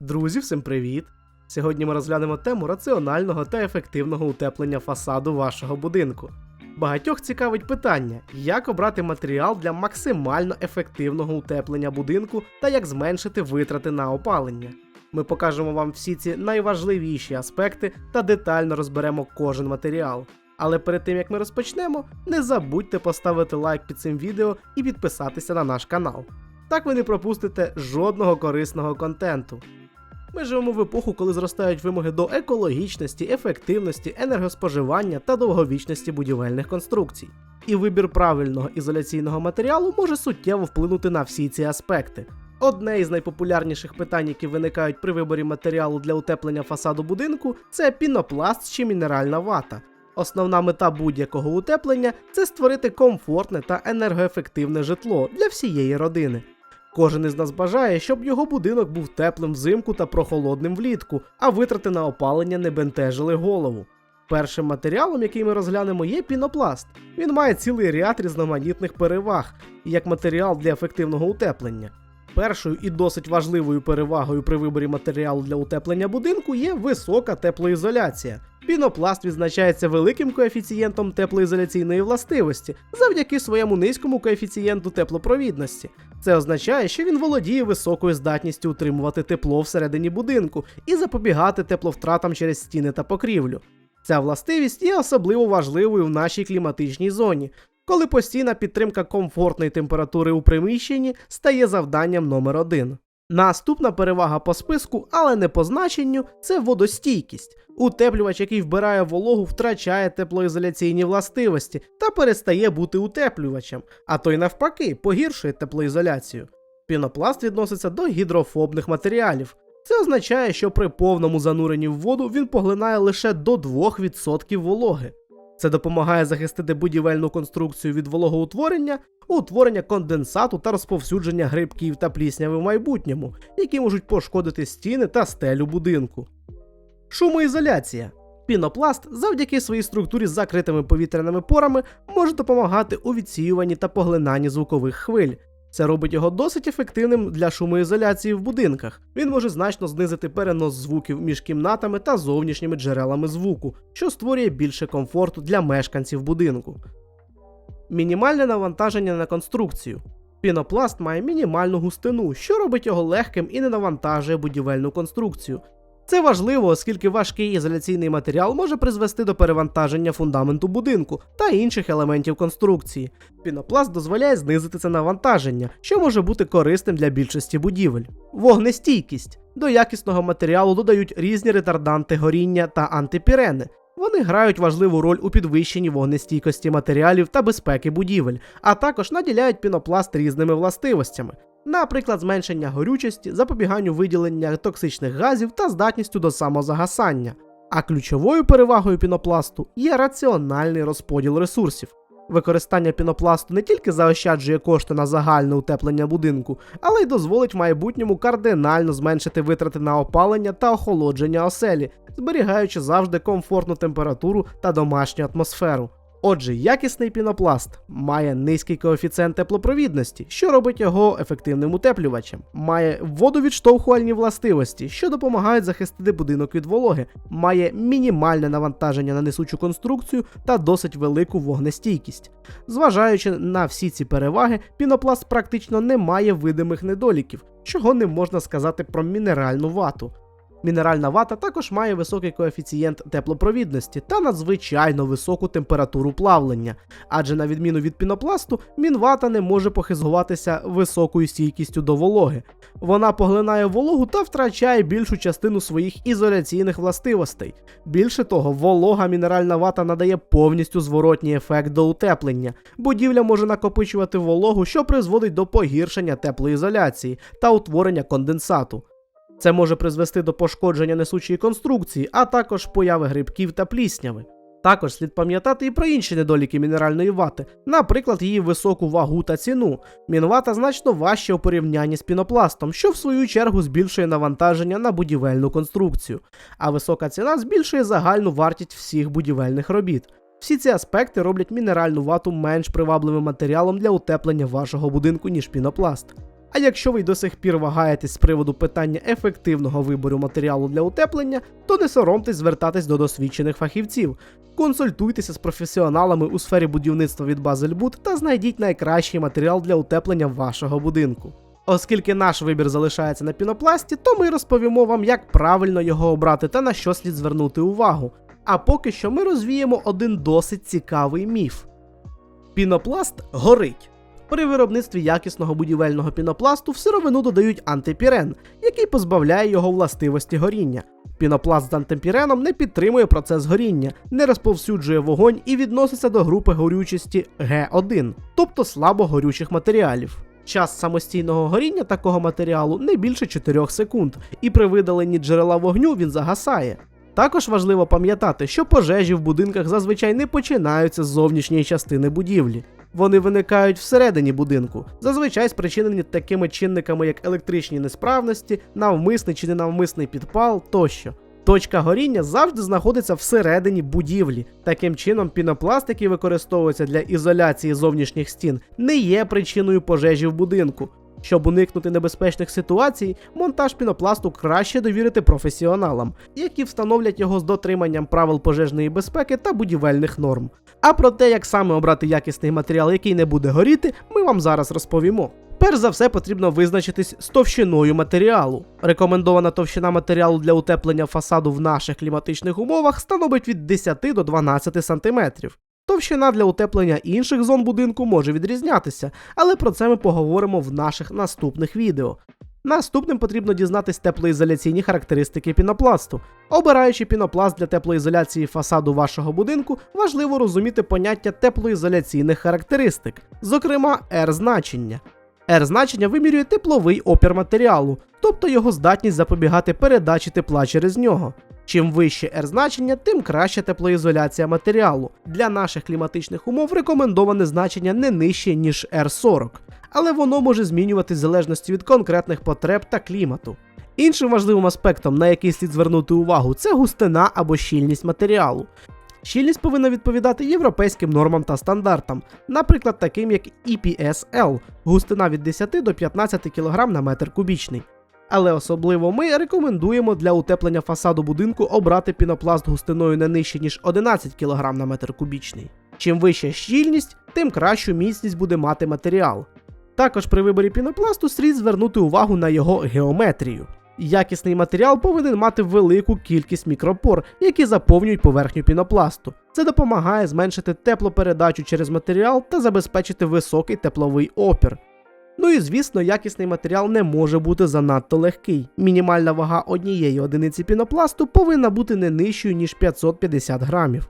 Друзі, всім привіт! Сьогодні ми розглянемо тему раціонального та ефективного утеплення фасаду вашого будинку. Багатьох цікавить питання, як обрати матеріал для максимально ефективного утеплення будинку та як зменшити витрати на опалення. Ми покажемо вам всі ці найважливіші аспекти та детально розберемо кожен матеріал. Але перед тим як ми розпочнемо, не забудьте поставити лайк під цим відео і підписатися на наш канал. Так ви не пропустите жодного корисного контенту. Ми живемо в епоху, коли зростають вимоги до екологічності, ефективності, енергоспоживання та довговічності будівельних конструкцій. І вибір правильного ізоляційного матеріалу може суттєво вплинути на всі ці аспекти. Одне із найпопулярніших питань, які виникають при виборі матеріалу для утеплення фасаду будинку, це пінопласт чи мінеральна вата. Основна мета будь-якого утеплення це створити комфортне та енергоефективне житло для всієї родини. Кожен із нас бажає, щоб його будинок був теплим взимку та прохолодним влітку, а витрати на опалення не бентежили голову. Першим матеріалом, який ми розглянемо, є пінопласт. Він має цілий ряд різноманітних переваг як матеріал для ефективного утеплення. Першою і досить важливою перевагою при виборі матеріалу для утеплення будинку є висока теплоізоляція. Пінопласт відзначається великим коефіцієнтом теплоізоляційної властивості завдяки своєму низькому коефіцієнту теплопровідності. Це означає, що він володіє високою здатністю утримувати тепло всередині будинку і запобігати тепловтратам через стіни та покрівлю. Ця властивість є особливо важливою в нашій кліматичній зоні, коли постійна підтримка комфортної температури у приміщенні стає завданням номер один. Наступна перевага по списку, але не по значенню, це водостійкість. Утеплювач, який вбирає вологу, втрачає теплоізоляційні властивості та перестає бути утеплювачем, а то й навпаки погіршує теплоізоляцію. Пінопласт відноситься до гідрофобних матеріалів. Це означає, що при повному зануренні в воду він поглинає лише до 2% вологи. Це допомагає захистити будівельну конструкцію від вологоутворення, утворення конденсату та розповсюдження грибків та плісняви в майбутньому, які можуть пошкодити стіни та стелю будинку. Шумоізоляція. Пінопласт завдяки своїй структурі з закритими повітряними порами може допомагати у відсіюванні та поглинанні звукових хвиль. Це робить його досить ефективним для шумоізоляції в будинках. Він може значно знизити перенос звуків між кімнатами та зовнішніми джерелами звуку, що створює більше комфорту для мешканців будинку. Мінімальне навантаження на конструкцію. Пінопласт має мінімальну густину, що робить його легким і не навантажує будівельну конструкцію. Це важливо, оскільки важкий ізоляційний матеріал може призвести до перевантаження фундаменту будинку та інших елементів конструкції. Пінопласт дозволяє знизити це навантаження, що може бути корисним для більшості будівель. Вогнестійкість. До якісного матеріалу додають різні ретарданти горіння та антипірени. Вони грають важливу роль у підвищенні вогнестійкості матеріалів та безпеки будівель, а також наділяють пінопласт різними властивостями, наприклад, зменшення горючості, запобіганню виділення токсичних газів та здатністю до самозагасання. А ключовою перевагою пінопласту є раціональний розподіл ресурсів. Використання пінопласту не тільки заощаджує кошти на загальне утеплення будинку, але й дозволить в майбутньому кардинально зменшити витрати на опалення та охолодження оселі, зберігаючи завжди комфортну температуру та домашню атмосферу. Отже, якісний пінопласт має низький коефіцієнт теплопровідності, що робить його ефективним утеплювачем, має водовідштовхувальні властивості, що допомагають захистити будинок від вологи, має мінімальне навантаження на несучу конструкцію та досить велику вогнестійкість. Зважаючи на всі ці переваги, пінопласт практично не має видимих недоліків, чого не можна сказати про мінеральну вату. Мінеральна вата також має високий коефіцієнт теплопровідності та надзвичайно високу температуру плавлення, адже на відміну від пінопласту, мінвата не може похизгуватися високою стійкістю до вологи. Вона поглинає вологу та втрачає більшу частину своїх ізоляційних властивостей. Більше того, волога мінеральна вата надає повністю зворотній ефект до утеплення. Будівля може накопичувати вологу, що призводить до погіршення теплоізоляції та утворення конденсату. Це може призвести до пошкодження несучої конструкції, а також появи грибків та плісняви. Також слід пам'ятати і про інші недоліки мінеральної вати, наприклад, її високу вагу та ціну. Мінвата значно важча у порівнянні з пінопластом, що в свою чергу збільшує навантаження на будівельну конструкцію, а висока ціна збільшує загальну вартість всіх будівельних робіт. Всі ці аспекти роблять мінеральну вату менш привабливим матеріалом для утеплення вашого будинку, ніж пінопласт. А якщо ви до сих пір вагаєтесь з приводу питання ефективного вибору матеріалу для утеплення, то не соромтесь звертатись до досвідчених фахівців. Консультуйтеся з професіоналами у сфері будівництва від Базельбуд та знайдіть найкращий матеріал для утеплення вашого будинку. Оскільки наш вибір залишається на пінопласті, то ми розповімо вам, як правильно його обрати та на що слід звернути увагу. А поки що ми розвіємо один досить цікавий міф. Пінопласт горить. При виробництві якісного будівельного пінопласту в сировину додають антипірен, який позбавляє його властивості горіння. Пінопласт з антипіреном не підтримує процес горіння, не розповсюджує вогонь і відноситься до групи горючості Г1, тобто слабогорючих матеріалів. Час самостійного горіння такого матеріалу не більше 4 секунд, і при видаленні джерела вогню він загасає. Також важливо пам'ятати, що пожежі в будинках зазвичай не починаються з зовнішньої частини будівлі. Вони виникають всередині будинку, зазвичай спричинені такими чинниками, як електричні несправності, навмисний чи ненавмисний підпал тощо. Точка горіння завжди знаходиться всередині будівлі. Таким чином, пінопласт, який використовується для ізоляції зовнішніх стін, не є причиною пожежі в будинку. Щоб уникнути небезпечних ситуацій, монтаж пінопласту краще довірити професіоналам, які встановлять його з дотриманням правил пожежної безпеки та будівельних норм. А про те, як саме обрати якісний матеріал, який не буде горіти, ми вам зараз розповімо. Перш за все потрібно визначитись з товщиною матеріалу. Рекомендована товщина матеріалу для утеплення фасаду в наших кліматичних умовах становить від 10 до 12 см. Товщина для утеплення інших зон будинку може відрізнятися, але про це ми поговоримо в наших наступних відео. Наступним потрібно дізнатись теплоізоляційні характеристики пінопласту. Обираючи пінопласт для теплоізоляції фасаду вашого будинку, важливо розуміти поняття теплоізоляційних характеристик, зокрема R-значення. R-значення вимірює тепловий опір матеріалу, тобто його здатність запобігати передачі тепла через нього. Чим вище R-значення, тим краща теплоізоляція матеріалу. Для наших кліматичних умов рекомендоване значення не нижче, ніж R40, але воно може змінюватись в залежності від конкретних потреб та клімату. Іншим важливим аспектом, на який слід звернути увагу, це густина або щільність матеріалу. Щільність повинна відповідати європейським нормам та стандартам, наприклад, таким як EPSL, густина від 10 до 15 кг на метр кубічний. Але особливо ми рекомендуємо для утеплення фасаду будинку обрати пінопласт густиною не нижче, ніж 11 кг на метр кубічний. Чим вища щільність, тим кращу міцність буде мати матеріал. Також при виборі пінопласту слід звернути увагу на його геометрію. Якісний матеріал повинен мати велику кількість мікропор, які заповнюють поверхню пінопласту. Це допомагає зменшити теплопередачу через матеріал та забезпечити високий тепловий опір. Ну і звісно, якісний матеріал не може бути занадто легкий. Мінімальна вага однієї одиниці пінопласту повинна бути не нижчою, ніж 550 грамів.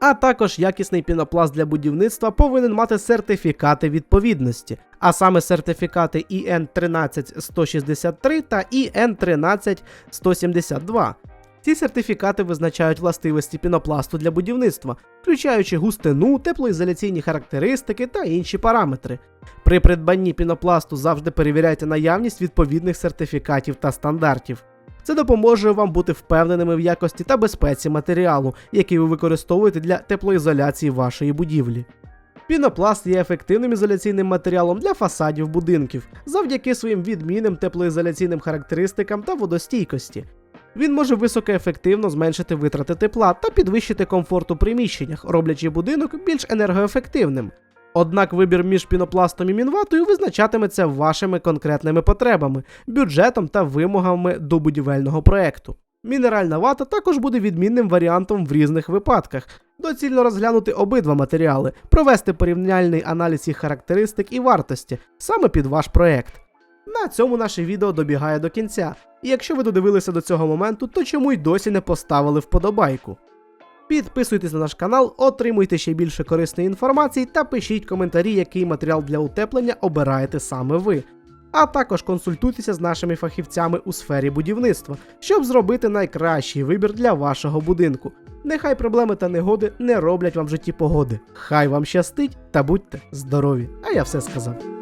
А також якісний пінопласт для будівництва повинен мати сертифікати відповідності, а саме сертифікати EN 13163 та EN 13172. Ці сертифікати визначають властивості пінопласту для будівництва, включаючи густину, теплоізоляційні характеристики та інші параметри. При придбанні пінопласту завжди перевіряйте наявність відповідних сертифікатів та стандартів. Це допоможе вам бути впевненими в якості та безпеці матеріалу, який ви використовуєте для теплоізоляції вашої будівлі. Пінопласт є ефективним ізоляційним матеріалом для фасадів будинків завдяки своїм відмінним теплоізоляційним характеристикам та водостійкості. Він може високоефективно зменшити витрати тепла та підвищити комфорт у приміщеннях, роблячи будинок більш енергоефективним. Однак вибір між пінопластом і мінватою визначатиметься вашими конкретними потребами, бюджетом та вимогами до будівельного проекту. Мінеральна вата також буде відмінним варіантом в різних випадках. Доцільно розглянути обидва матеріали, провести порівняльний аналіз їх характеристик і вартості саме під ваш проект. На цьому наше відео добігає до кінця. І якщо ви додивилися до цього моменту, то чому й досі не поставили вподобайку? Підписуйтесь на наш канал, отримуйте ще більше корисної інформації та пишіть коментарі, який матеріал для утеплення обираєте саме ви. А також консультуйтеся з нашими фахівцями у сфері будівництва, щоб зробити найкращий вибір для вашого будинку. Нехай проблеми та негоди не роблять вам в житті погоди. Хай вам щастить та будьте здорові! А я все сказав.